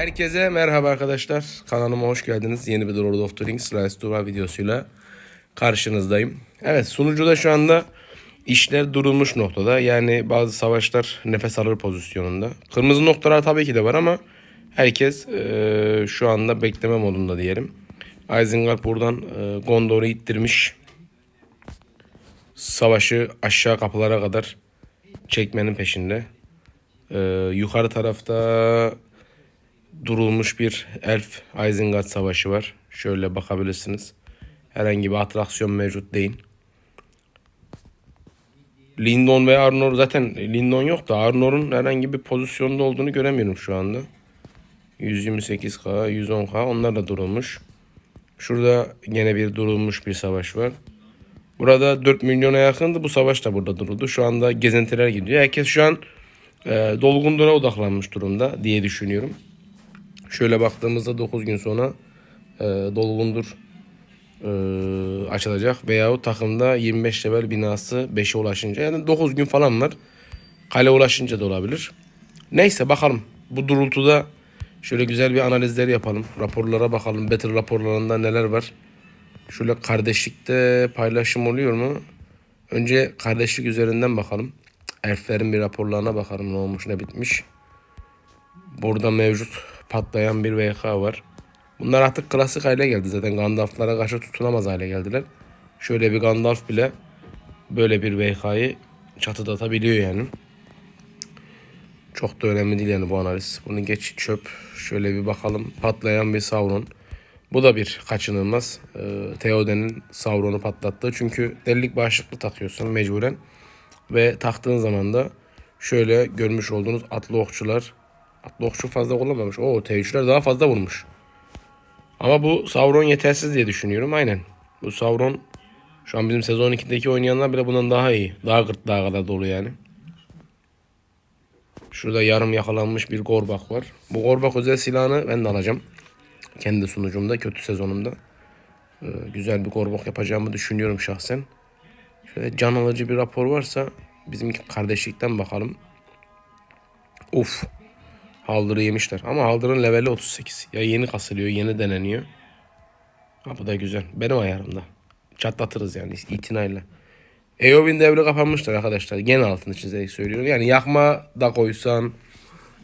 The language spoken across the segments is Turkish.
Herkese merhaba arkadaşlar. Kanalıma hoş geldiniz. Yeni bir Lord of the Rings Rise to War videosuyla karşınızdayım. Evet sunucuda şu anda işler durulmuş noktada. Yani bazı savaşlar nefes alır pozisyonunda. Kırmızı noktalar tabii ki de var ama herkes eee, şu anda bekleme modunda diyelim. Isengard buradan eee, Gondor'u ittirmiş. Savaşı aşağı kapılara kadar çekmenin peşinde. Eee, yukarı tarafta durulmuş bir Elf Isengard savaşı var. Şöyle bakabilirsiniz. Herhangi bir atraksiyon mevcut değil. Lindon ve Arnor zaten Lindon yok da Arnor'un herhangi bir pozisyonda olduğunu göremiyorum şu anda. 128k, 110k onlar da durulmuş. Şurada yine bir durulmuş bir savaş var. Burada 4 milyona yakındı. Bu savaş da burada duruldu. Şu anda gezintiler gidiyor. Herkes şu an e, dolgundura odaklanmış durumda diye düşünüyorum. Şöyle baktığımızda 9 gün sonra e, Dolgundur e, açılacak. Veyahut takımda 25 level binası 5'e ulaşınca yani 9 gün falan var. Kale ulaşınca da olabilir. Neyse bakalım. Bu durultuda şöyle güzel bir analizler yapalım. Raporlara bakalım. Battle raporlarında neler var. Şöyle kardeşlikte paylaşım oluyor mu? Önce kardeşlik üzerinden bakalım. Elflerin bir raporlarına bakalım ne olmuş ne bitmiş. Burada mevcut patlayan bir VK var. Bunlar artık klasik hale geldi zaten. Gandalf'lara karşı tutunamaz hale geldiler. Şöyle bir Gandalf bile böyle bir VK'yı çatıda atabiliyor yani. Çok da önemli değil yani bu analiz. Bunu geç çöp. Şöyle bir bakalım. Patlayan bir Sauron. Bu da bir kaçınılmaz. Ee, Theoden'in Sauron'u patlattığı. Çünkü delilik bağışıklı takıyorsun mecburen. Ve taktığın zaman da şöyle görmüş olduğunuz atlı okçular. Atlı okçu fazla kullanmamış. O T3'ler daha fazla vurmuş. Ama bu Sauron yetersiz diye düşünüyorum. Aynen. Bu Sauron şu an bizim sezon 2'deki oynayanlar bile bundan daha iyi. Daha gırtlağa kadar dolu yani. Şurada yarım yakalanmış bir Gorbak var. Bu Gorbak özel silahını ben de alacağım. Kendi sunucumda, kötü sezonumda. Ee, güzel bir Gorbak yapacağımı düşünüyorum şahsen. Şöyle can alıcı bir rapor varsa bizim kardeşlikten bakalım. Uf. Haldır'ı yemişler. Ama Haldır'ın leveli 38. Ya yeni kasılıyor, yeni deneniyor. Ha bu da güzel. Benim ayarımda. Çatlatırız yani itinayla. Eowyn devri kapanmıştır arkadaşlar. Gene altını çizerek söylüyorum. Yani yakma da koysan,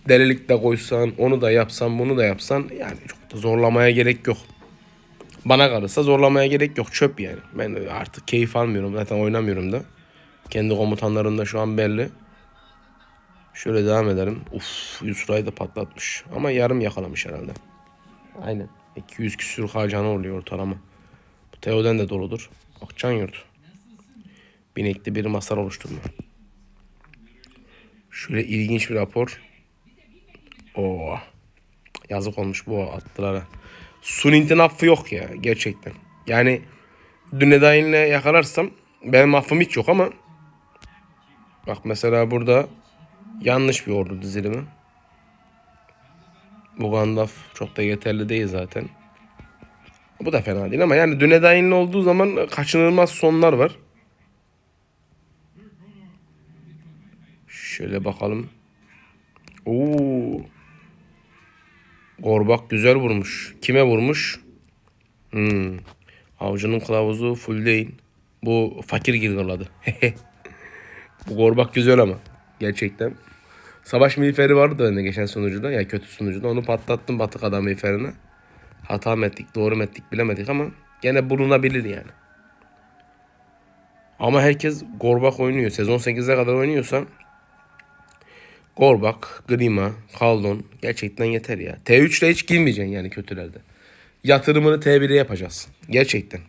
delilik de koysan, onu da yapsan, bunu da yapsan yani çok da zorlamaya gerek yok. Bana kalırsa zorlamaya gerek yok. Çöp yani. Ben artık keyif almıyorum. Zaten oynamıyorum da. Kendi komutanlarım da şu an belli. Şöyle devam edelim. Uf Yusra'yı da patlatmış. Ama yarım yakalamış herhalde. Aynen. 200 küsür harcanı oluyor ortalama. Bu Teoden de doludur. Bak can yurt. Binekli bir masal oluşturma. Şöyle ilginç bir rapor. Oo. Yazık olmuş bu atlılara. Sunint'in affı yok ya gerçekten. Yani Dünedain'le yakalarsam benim affım hiç yok ama bak mesela burada yanlış bir ordu dizilimi. Bu Gandalf çok da yeterli değil zaten. Bu da fena değil ama yani Dünedain'le olduğu zaman kaçınılmaz sonlar var. Şöyle bakalım. Oo. Gorbak güzel vurmuş. Kime vurmuş? Hmm. Avcının kılavuzu full değil. Bu fakir girgırladı. Bu Gorbak güzel ama. Gerçekten. Savaş miğferi vardı bende geçen sunucuda. Ya kötü sunucuda. Onu patlattım batık adam miğferine. Hata mı ettik, doğru mu ettik bilemedik ama gene bulunabilir yani. Ama herkes Gorbak oynuyor. Sezon 8'e kadar oynuyorsa Gorbak, Grima, Kaldon gerçekten yeter ya. T3 ile hiç girmeyeceksin yani kötülerde. Yatırımını T1'e yapacağız. Gerçekten.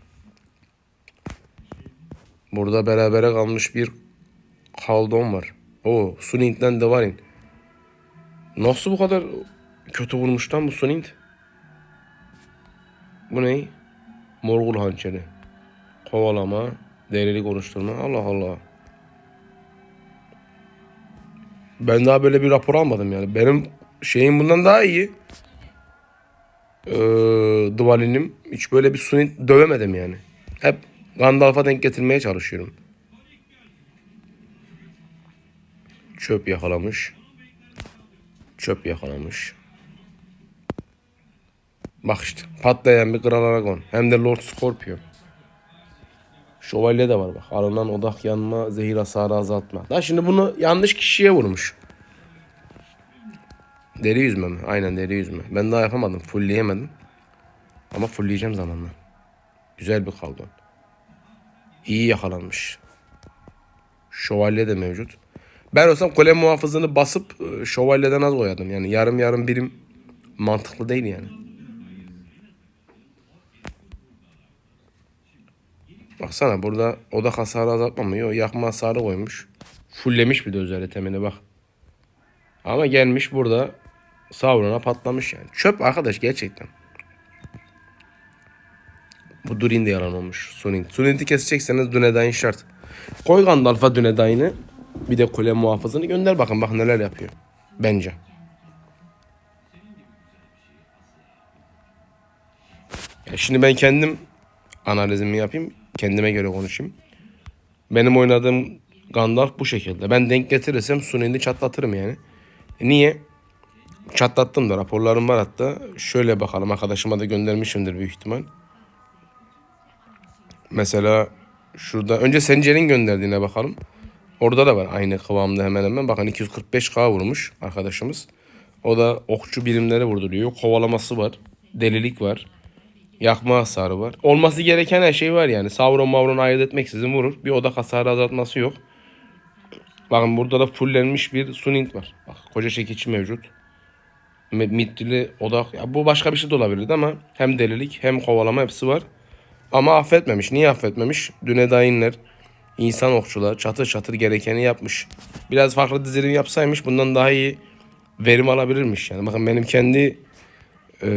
Burada berabere kalmış bir Kaldon var. O Sunint'den de varin. Nasıl bu kadar kötü vurmuş lan bu Sunint? Bu ne? Morgul hançeri. Kovalama, delilik oluşturma. Allah Allah. Ben daha böyle bir rapor almadım yani. Benim şeyim bundan daha iyi. Ee, Duvalinim. Hiç böyle bir Sunit dövemedim yani. Hep Gandalf'a denk getirmeye çalışıyorum. Çöp yakalamış. Çöp yakalamış. Bak işte patlayan bir Kral Aragon. Hem de Lord Scorpio. Şövalye de var bak. Alınan odak yanma, zehir hasarı azaltma. Daha şimdi bunu yanlış kişiye vurmuş. Deri yüzme mi? Aynen deri yüzme. Ben daha yapamadım. Fullleyemedim. Ama fullleyeceğim zamanla. Güzel bir kaldon. İyi yakalanmış. Şövalye de mevcut. Ben olsam kule muhafızını basıp e, şövalyeden az koyadım. Yani yarım yarım birim mantıklı değil yani. Baksana burada odak hasarı azaltmamıyor. Yakma hasarı koymuş. Fullemiş bir de özel temini bak. Ama gelmiş burada Sauron'a patlamış yani. Çöp arkadaş gerçekten. Bu Durin de yalan olmuş. Sunin. Sunin'i kesecekseniz Dunedain şart. Koy Gandalf'a Dunedain'i. Bir de kule muhafızını gönder bakın bak neler yapıyor. Bence. Ya şimdi ben kendim analizimi yapayım. Kendime göre konuşayım. Benim oynadığım Gandalf bu şekilde. Ben denk getirirsem Sunin'i çatlatırım yani. Niye? Çatlattım da raporlarım var hatta. Şöyle bakalım arkadaşıma da göndermişimdir büyük ihtimal. Mesela şurada önce Sencer'in gönderdiğine bakalım. Orada da var aynı kıvamda hemen hemen. Bakın 245k vurmuş arkadaşımız. O da okçu birimleri vurduruyor. Kovalaması var. Delilik var. Yakma hasarı var. Olması gereken her şey var yani. Sauron mavron ayırt etmeksizin vurur. Bir odak hasarı azaltması yok. Bakın burada da fullenmiş bir Sunint var. Bak koca çekici mevcut. Me- Mitili odak. Ya bu başka bir şey de olabilirdi ama hem delilik hem kovalama hepsi var. Ama affetmemiş. Niye affetmemiş? Dünedayinler, insan okçular çatır çatır gerekeni yapmış. Biraz farklı dizilim yapsaymış bundan daha iyi verim alabilirmiş. Yani bakın benim kendi e,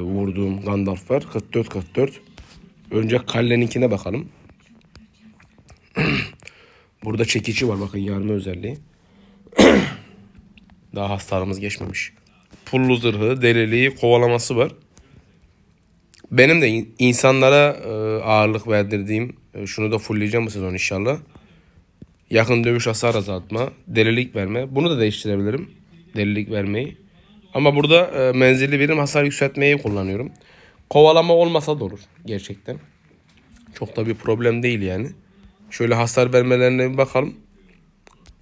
vurduğum Gandalf var. 44-44. Önce Kalle'ninkine bakalım. Burada çekici var bakın yarma özelliği. Daha hastalığımız geçmemiş. Pullu zırhı, deliliği, kovalaması var. Benim de in- insanlara e, ağırlık verdirdiğim, şunu da fullleyeceğim bu sezon inşallah. Yakın dövüş hasar azaltma, delilik verme. Bunu da değiştirebilirim. Delilik vermeyi. Ama burada e, menzilli birim hasar yükseltmeyi kullanıyorum. Kovalama olmasa da olur gerçekten. Çok da bir problem değil yani. Şöyle hasar vermelerine bir bakalım.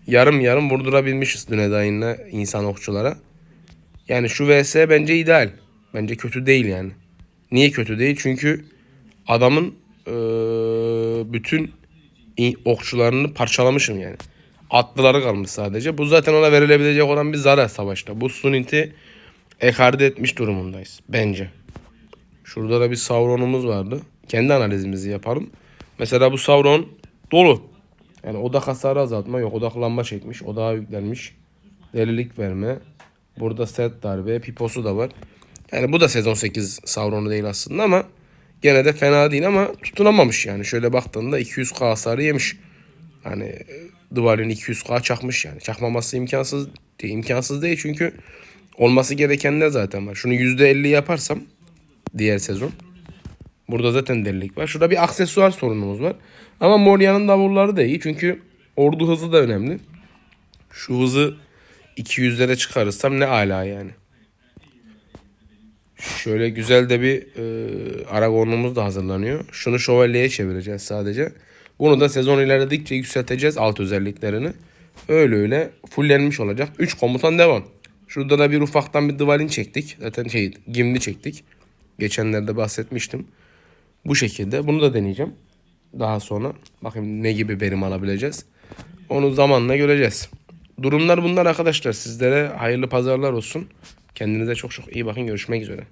Yarım yarım vurdurabilmişiz Dünedayin'le insan okçulara. Yani şu vs bence ideal. Bence kötü değil yani. Niye kötü değil? Çünkü adamın eee, bütün okçularını parçalamışım yani. Atlıları kalmış sadece. Bu zaten ona verilebilecek olan bir zarar savaşta. Bu Sunint'i ekarte etmiş durumundayız. Bence. Şurada da bir Sauron'umuz vardı. Kendi analizimizi yapalım. Mesela bu Sauron dolu. Yani odak hasarı azaltma yok. Odaklanma çekmiş. Odağa yüklenmiş. Delilik verme. Burada set darbe. Piposu da var. Yani bu da sezon 8 Sauron'u değil aslında ama gene de fena değil ama tutunamamış yani. Şöyle baktığında 200k hasarı yemiş. Yani e, Duvalin 200k çakmış yani. Çakmaması imkansız değil. imkansız değil çünkü olması gerekenler zaten var. Şunu %50 yaparsam diğer sezon Burada zaten delilik var. Şurada bir aksesuar sorunumuz var. Ama Moria'nın davulları da iyi. Çünkü ordu hızı da önemli. Şu hızı 200'lere çıkarırsam ne ala yani. Şöyle güzel de bir e, Aragon'umuz da hazırlanıyor. Şunu şövalyeye çevireceğiz sadece. Bunu da sezon ilerledikçe yükselteceğiz alt özelliklerini. Öyle öyle fullenmiş olacak. 3 komutan devam. Şurada da bir ufaktan bir Dvalin çektik. Zaten şey Gimli çektik. Geçenlerde bahsetmiştim. Bu şekilde. Bunu da deneyeceğim. Daha sonra. Bakayım ne gibi verim alabileceğiz. Onu zamanla göreceğiz. Durumlar bunlar arkadaşlar. Sizlere hayırlı pazarlar olsun. Kendinize çok çok iyi bakın. Görüşmek üzere.